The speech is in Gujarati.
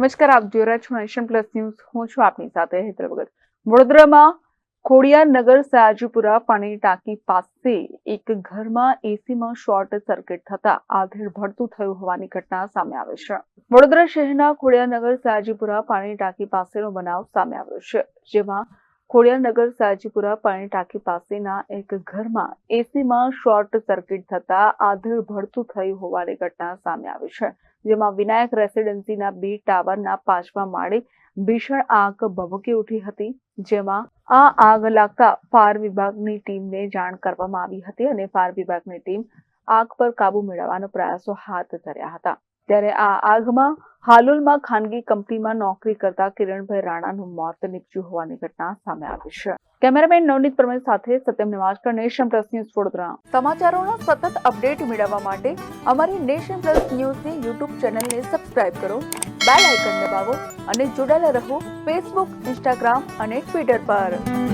નમસ્કાર, આપ જોઈ રહ્યા છો નેશન પ્લસ ન્યૂઝ હું છું આપની સાથે હેતલ વગર વડોદરામાં ખોડિયાનગર સયાજીપુરા પાણી ટાંકી પાસે એક ઘરમાં એસીમાં શોર્ટ સર્કિટ થતા આધેડ ભડતું થયું હોવાની ઘટના સામે આવે છે. વડોદરા શહેરના ખોડિયાનગર સયાજીપુરા પાણી ટાંકી પાસેનો બનાવ સામે આવ્યો છે, જેમાં ખોડિયારનગર, સાજીપુરા પાણી ટાંકી પાસેના એક ઘરમાં એસીમાં શોર્ટ સર્કિટ થતા આધળ ભડતું થયું હોવાની ઘટના સામે આવી છે, જેમાં વિનાયક રેસિડેન્સીના બી ટાવરના પાંચમા માળે ભીષણ આગ ભભૂકી ઉઠી હતી, જેમાં આ આગ લાગતા ફાયર વિભાગની ટીમને જાણ કરવામાં આવી હતી અને ફાયર વિભાગની ટીમ આગ પર કાબુ મેળવવાનો પ્રયાસો હાથ ધર્યા હતા. ત્યારે આ આગમાં હાલોલમાં ખાનગી કંપનીમાં નોકરી કરતા કિરણભાઈ રાણાનું મોત નીપજ્યું હોવાની ઘટના સામે આવી છે. કેમેરામેન નવનીત પરમેર સાથે Satyam Nivaskar, nation plus news Vadodara. સમાચારોનો સતત અપડેટ મેળવવા માટે અમારી નેશન પ્લસ ન્યૂઝની યુટ્યુબ ચેનલને સબસ્ક્રાઇબ કરો, બેલ આઇકન દબાવો અને જોડાયેલા રહો ફેસબુક, ઇન્સ્ટાગ્રામ અને ટ્વિટર પર.